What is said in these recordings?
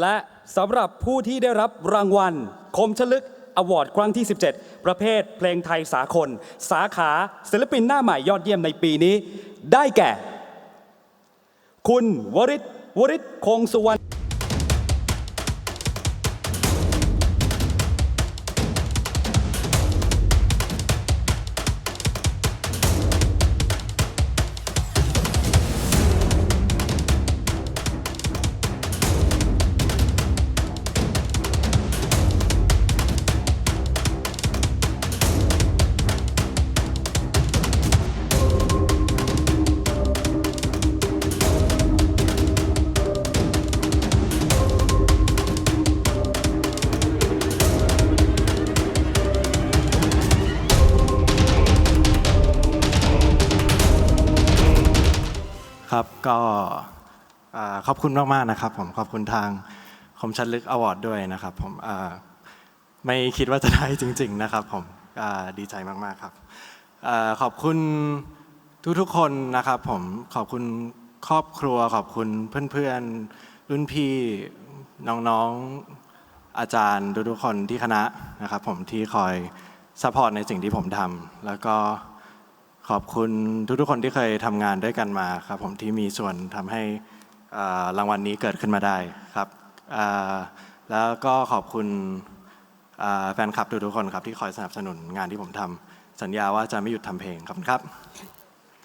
และสำหรับผู้ที่ได้รับรางวัล คมชลึกอวอร์ดครั้งที่ 17 ประเภทเพลงไทยสากลสาขาศิลปินหน้าใหม่ยอดเยี่ยมในปีนี้ ได้แก่ คุณวริศวริศคงสุวรรณ ครับก็ขอบคุณมากๆนะครับผมขอบคุณทางคมชัดลึกอวอร์ดด้วยนะครับผมไม่คิดว่าจะได้จริง ๆนะครับผมดีใจมากๆครับขอบคุณทุกๆคนนะครับผมขอบคุณครอบครัวขอบคุณเพื่อนๆ รุ่นพี่น้องๆอาจารย์ทุกๆคนที่คณะนะครับผมที่คอยซัพพอร์ตในสิ่งที่ผมทำแล้วก็ ขอบคุณทุกๆคนที่เคยทำงานด้วยกันมาครับผมที่มีส่วนทำให้อ่ารางวัลนี้เกิดขึ้นมาได้ครับอ่าแล้วก็ขอบคุณอ่าแฟนคลับทุกๆคนครับที่คอยสนับสนุนงานที่ผมทำสัญญาว่าจะไม่หยุดทำเพลงขอบคุณครับ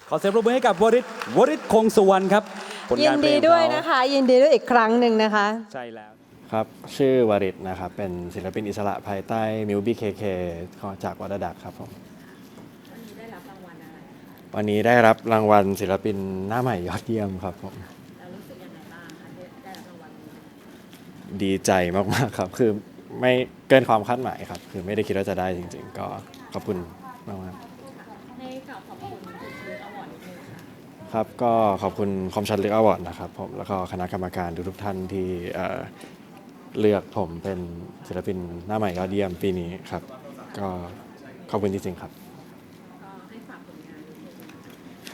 ขอเสียงปรบมือให้กับวริศวริศคงสุวรรณครับผลยิงานนเพลดีงด้วยเขานะคะ ยินดีด้วยอีกครั้งหนึ่งนะคะ ใช่แล้ว ครับ ชื่อวริศนะครับ เป็นศิลปินอิสระภายใต้มิวบีเคเคจากวัดดักครับผม วันนี้ได้รับรางวัลศิลปินหน้าใหม่ยอดเยี่ยมครับผมดีใจมากๆครับ คือไม่เกินความคาดหมายครับ คือไม่ได้คิดว่าจะได้จริง ๆ ก็ขอบคุณมากให้กล่าวขอบคุณคุณซื้ออวอร์ดนิดนึงค่ะครับ ก็ขอบคุณคอมชันเลือกอวอร์ดนะครับผมแล้วก็คณะกรรมการทุกๆท่านที่เอ่อเลือกผมเป็นศิลปินหน้าใหม่ยอดเยี่ยมปีนี้ครับ ก็ขอบคุณจริงๆครับ ก็ให้ฝากผลงานนิดนึง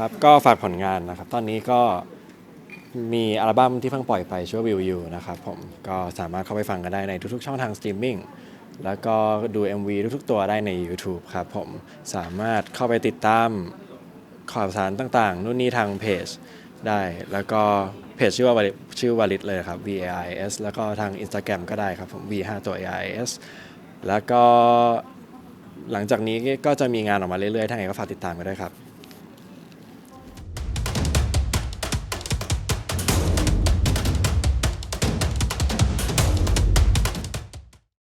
ครับก็ฝากผลงานนะครับ ตอนนี้ก็มีอัลบั้มที่เพิ่งปล่อยไปชื่อวิวยูนะครับผมก็สามารถเข้าไปฟังกันได้ในทุกๆ ช่องทางสตรีมมิ่งแล้วก็ดู MV ทุกๆ ตัวได้ใน YouTube ครับผมสามารถเข้าไปติดตามข่าวสารต่างๆ นู่นนี่ทางเพจได้ แล้วก็เพจชื่อว่าชื่อวาลิตเลยครับ V A I S แล้วก็ทาง Instagram ก็ได้ครับผม V 5ตัว A I S แล้วก็หลังจากนี้ก็จะมีงานออกมาเรื่อยๆถ้าไงก็ฝากติดตามกันด้วยครับ